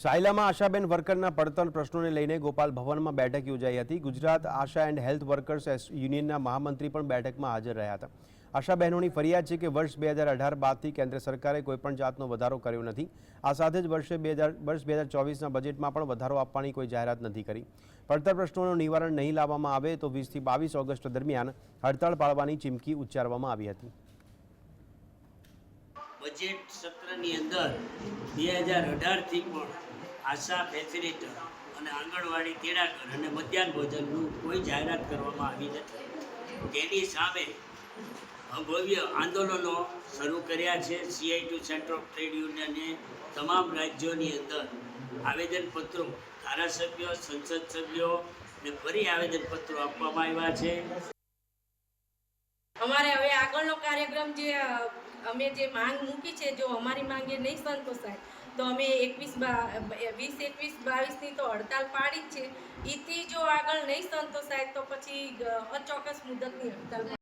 સાયલામાં આશાબેન વર્કરના પડતર પ્રશ્નોને લઈને ગોપાલ ભવનમાં બેઠક યોજાઈ હતી. Gujarat ASHA and health workers યુનિયનના મહામંત્રી પણ બેઠકમાં હાજર રહ્યા હતા. આશાબહેનોની ફરિયાદ છે કે વર્ષ બે હજાર અઢાર બાદથી કેન્દ્ર સરકારે કોઈપણ જાતનો વધારો કર્યો નથી. આ સાથે જ વર્ષે બે હજાર, વર્ષ બે હજાર ચોવીસના બજેટમાં પણ વધારો આપવાની કોઈ જાહેરાત નથી કરી. પડતર પ્રશ્નોનું નિવારણ નહીં લાવવામાં આવે તો વીસથી બાવીસ ઓગસ્ટ દરમિયાન હડતાળ પાડવાની ચીમકી ઉચ્ચારવામાં આવી હતી. બજેટ સત્રની અંદર બે હજાર અઢારથી પણ આશા ફેસિલિટર અને આંગણવાડી તેડાગર અને મધ્યાહન ભોજનનું કોઈ જાહેરાત કરવામાં આવી નથી. તેની સામે ભવ્ય આંદોલનો શરૂ કર્યા છે. CI two centre of trade યુનિયને તમામ રાજ્યોની અંદર આવેદનપત્રો ધારાસભ્યો, સંસદ સભ્યો ને ફરી આવેદનપત્રો આપવામાં આવ્યા છે. અમારે હવે આગળનો કાર્યક્રમ જે અમે જે માંગ મૂકી છે, જો અમારી માંગ એ નહીં સંતોષાય, તો અમે એકવીસ વીસ એકવીસ બાવીસની તો હડતાલ પાડી જ છે. એથી જો આગળ નહીં સંતોષાય, તો પછી અચોક્કસ મુદતની હડતાલ